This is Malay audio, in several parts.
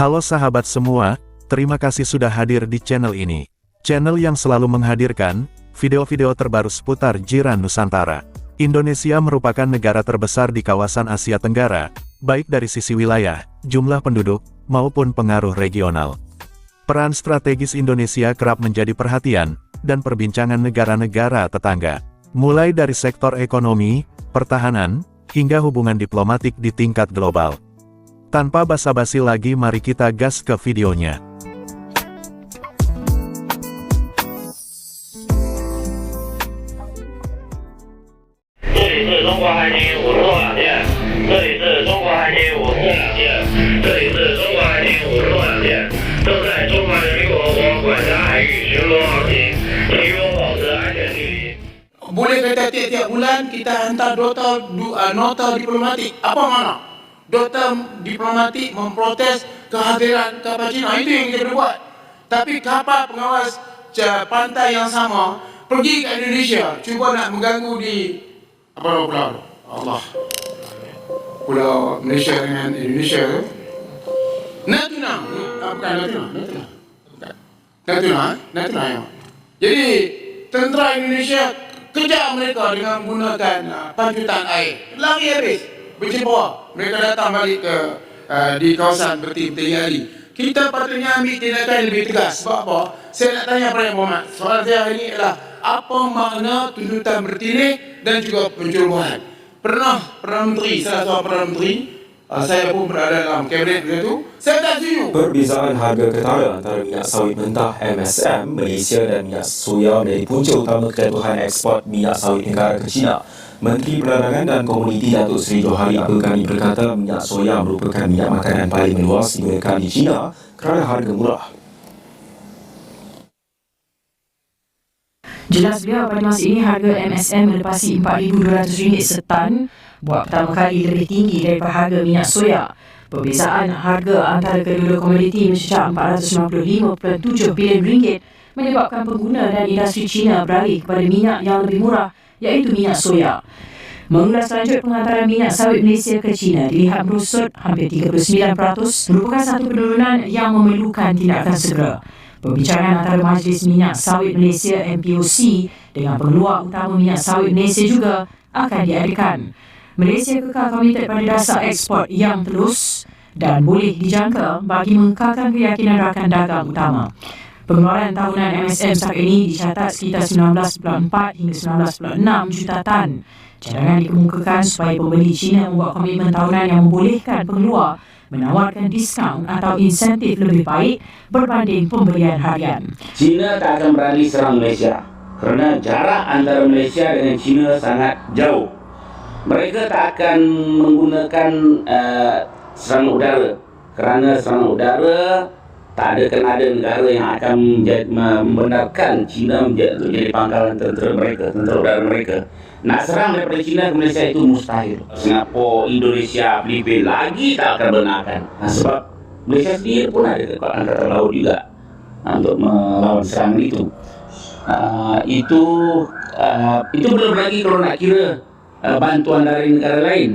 Halo sahabat semua, terima kasih sudah hadir di channel ini. Channel yang selalu menghadirkan video-video terbaru seputar jiran Nusantara. Indonesia merupakan negara terbesar di kawasan Asia Tenggara, baik dari sisi wilayah, jumlah penduduk, maupun pengaruh regional. Peran strategis Indonesia kerap menjadi perhatian, dan perbincangan negara-negara tetangga. Mulai dari sektor ekonomi, pertahanan, hingga hubungan diplomatik di tingkat global. Tanpa basa-basi lagi mari kita gas ke videonya. Boleh kata tiap-tiap bulan kita hantar nota, eh, nota diplomatik. Apa mana? Nota diplomatik memprotes kehadiran kapal Cina. Itu yang kita buat. Tapi kapal pengawas pantai yang sama pergi ke Indonesia. Cuba nak mengganggu di apa pulau? Allah. Pulau Malaysia dengan Indonesia tu. Natuna. Ah, bukan Natuna. Natuna. Natuna. eh? Natuna ya. Jadi tentera Indonesia kejar mereka dengan menggunakan uh, panjutan air. Lari habis. Berjebur. Mereka datang balik ke uh, di kawasan berti-berti hari. Kita patutnya ambil tindakan yang lebih tegas. Sebab apa? Saya nak tanya Perdana Muhammad. Soalan saya hari ini adalah apa makna tuntutan bertinik dan juga pencerobohan. Pernah Perdana Menteri, salah seorang Perdana Menteri, saya pun berada dalam kabinet beliau itu, saya tak setuju. Perbezaan harga ketara antara minyak sawit mentah MSM Malaysia dan minyak soya menjadi punca utama kejatuhan ekspor minyak sawit negara ke China. Menteri Perdagangan dan Komuniti Datuk Seri Johari Abdul Ghani berkata minyak soya merupakan minyak makanan paling meluas digunakan di China kerana harga murah. Jelas beliau pada masa ini harga MSM melepasi 4,200 ringgit setan buat pertama kali lebih tinggi daripada harga minyak soya. Perbezaan harga antara kedua-dua komoditi mencecah 495.7 bilion ringgit menyebabkan pengguna dan industri China beralih kepada minyak yang lebih murah iaitu minyak soya. Mengulas lanjut penghantaran minyak sawit Malaysia ke China dilihat merosot hampir 39% merupakan satu penurunan yang memerlukan tindakan segera. Perbincangan antara Majlis Minyak Sawit Malaysia MPOC dengan pengeluar utama minyak sawit Malaysia juga akan diadakan. Malaysia kekal komited pada dasar ekspor yang terus dan boleh dijangka bagi mengekalkan keyakinan rakan dagang utama. Pengeluaran tahunan MSM setakat ini dicatat sekitar 19.4 hingga 19.6 juta tan. Cadangan dikemukakan supaya pembeli China membuat komitmen tahunan yang membolehkan pengeluar menawarkan diskaun atau insentif lebih baik berbanding pembelian harian. China tak akan berani serang Malaysia kerana jarak antara Malaysia dengan China sangat jauh. Mereka tak akan menggunakan uh, serangan udara kerana serangan udara tak ada kan ada negara yang akan menjadi, membenarkan China menjadi, menjadi pangkalan tentera mereka, tentera udara mereka. Nak serang daripada China ke Malaysia itu mustahil. Singapura, Indonesia, Filipina lagi tak akan benarkan. Nah, sebab Malaysia sendiri pun ada kekuatan angkatan laut juga uh, untuk melawan serangan itu. Uh, itu uh, itu belum lagi kalau nak kira uh, bantuan dari negara lain.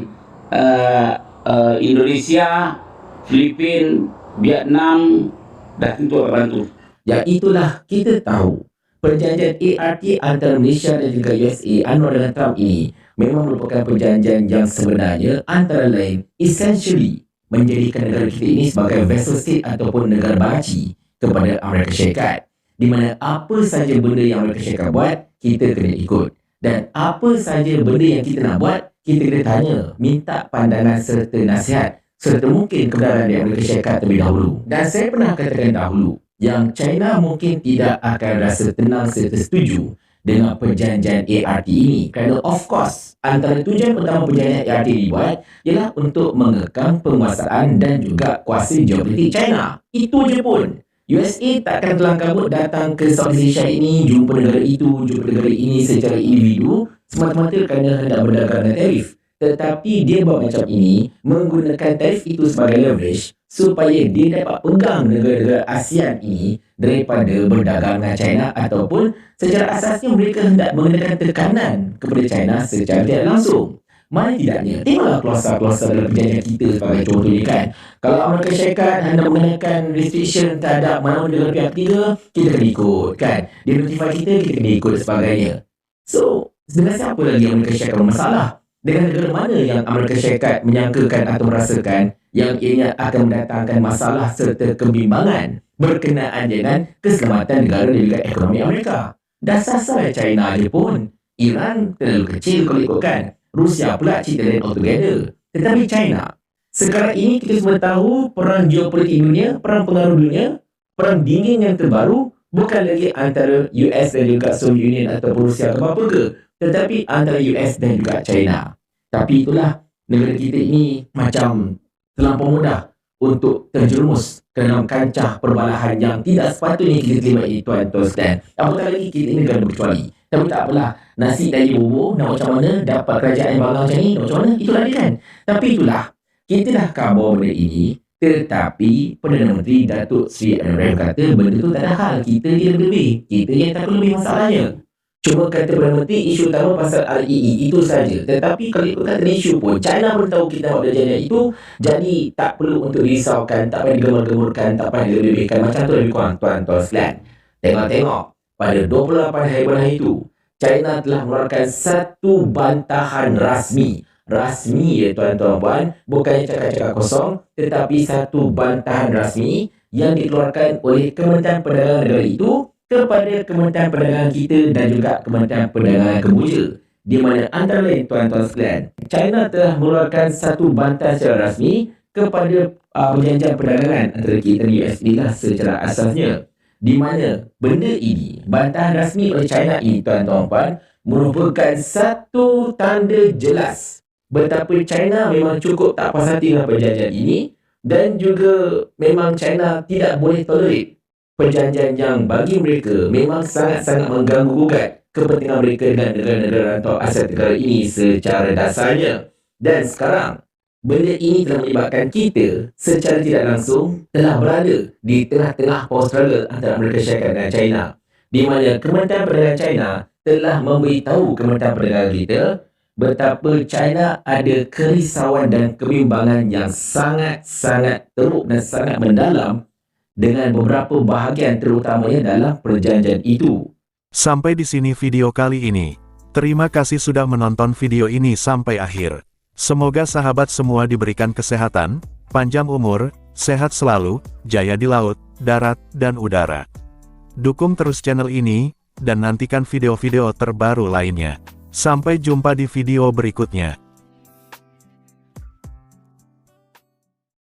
Uh, uh, Indonesia, Filipina, Vietnam dah tentu akan bantu. Yang itulah kita tahu perjanjian ART antara Malaysia dan juga USA Anwar dengan Trump ini memang merupakan perjanjian yang sebenarnya antara lain essentially menjadikan negara kita ini sebagai vessel state ataupun negara baci kepada Amerika Syarikat di mana apa saja benda yang Amerika Syarikat buat kita kena ikut. Dan apa saja benda yang kita nak buat kita kena tanya minta pandangan serta nasihat serta mungkin kebenaran dari Amerika Syarikat terlebih dahulu. Dan saya pernah katakan dahulu yang China mungkin tidak akan rasa tenang serta setuju dengan perjanjian ART ini. Kerana of course antara tujuan utama perjanjian ART dibuat ialah untuk mengekang penguasaan dan juga kuasa geopolitik China. Itu je pun. USA takkan telang kabut datang ke Southeast Asia ini jumpa negara itu jumpa negara ini secara individu semata-mata kerana hendak berdagang dengan tarif tetapi dia buat macam ini menggunakan tarif itu sebagai leverage supaya dia dapat pegang negara-negara ASEAN ini daripada berdagang dengan China ataupun secara asasnya mereka hendak mengenakan tekanan kepada China secara tidak langsung. Mana tidaknya? Tengoklah keluarga-keluarga dalam perjanjian kita sebagai contohnya kan. Kalau Amerika Syarikat hendak mengenakan restriction terhadap mana-mana negara pihak ketiga, kita kena ikut kan. Dia notify kita, kita kena ikut sebagainya. So, dengan siapa lagi Amerika Syarikat bermasalah? Dengan negara mana yang Amerika Syarikat menyangkakan atau merasakan yang ianya akan mendatangkan masalah serta kebimbangan berkenaan dengan keselamatan negara dan juga ekonomi Amerika. Dasar saya China je pun. Iran terlalu kecil kalau ikutkan. Rusia pula cerita lain altogether. Tetapi China, sekarang ini kita semua tahu perang geopolitik dunia, perang pengaruh dunia, perang dingin yang terbaru bukan lagi antara US dan juga Soviet Union atau Rusia atau apa ke, tetapi antara US dan juga China. Tapi itulah negara kita ini macam terlampau mudah untuk terjerumus ke dalam kancah perbalahan yang tidak sepatutnya kita terlibat ini tuan-tuan sekalian. Apatah lagi kita ini negara berkecuali. Tapi tak apalah, nasi dari bubur, nak macam mana dapat kerajaan bangga macam ni, nak macam mana, itulah dia kan. Tapi itulah, kita dah kabar benda ini, tetapi Perdana Menteri Datuk Seri Anwar kata benda tu tak ada hal, kita je lebih. Kita yang tak lebih masalahnya. Cuma kata Menteri, isu utama pasal REE itu saja. Tetapi kalau ikut kata isu pun, China pun tahu kita buat perjanjian itu, jadi tak perlu untuk risaukan, tak payah digemur-gemurkan, tak payah dilebih-lebihkan. Macam tu lebih kurang tuan-tuan sekalian. Tengok-tengok, pada 28 hari bulan itu, China telah mengeluarkan satu bantahan rasmi. Rasmi ya tuan-tuan puan, bukannya cakap-cakap kosong, tetapi satu bantahan rasmi yang dikeluarkan oleh Kementerian Perdagangan negara itu kepada Kementerian Perdagangan kita dan juga Kementerian Perdagangan Kemboja. Di mana antara lain tuan-tuan sekalian, China telah mengeluarkan satu bantahan secara rasmi kepada uh, perjanjian perdagangan antara kita dan US inilah secara asasnya di mana benda ini bantahan rasmi oleh China ini tuan-tuan puan merupakan satu tanda jelas betapa China memang cukup tak puas hati dengan perjanjian ini dan juga memang China tidak boleh tolerate perjanjian yang bagi mereka memang sangat-sangat mengganggu gugat kepentingan mereka dengan negara-negara atau aset negara ini secara dasarnya dan sekarang Benda ini telah menyebabkan kita secara tidak langsung telah berada di tengah-tengah power struggle antara Amerika Syarikat dan China. Di mana Kementerian Perdagangan China telah memberitahu Kementerian Perdagangan kita betapa China ada kerisauan dan kebimbangan yang sangat-sangat teruk dan sangat mendalam dengan beberapa bahagian terutamanya dalam perjanjian itu. Sampai di sini video kali ini. Terima kasih sudah menonton video ini sampai akhir. Semoga sahabat semua diberikan kesehatan, panjang umur, sehat selalu, jaya di laut, darat, dan udara. Dukung terus channel ini, dan nantikan video-video terbaru lainnya. Sampai jumpa di video berikutnya.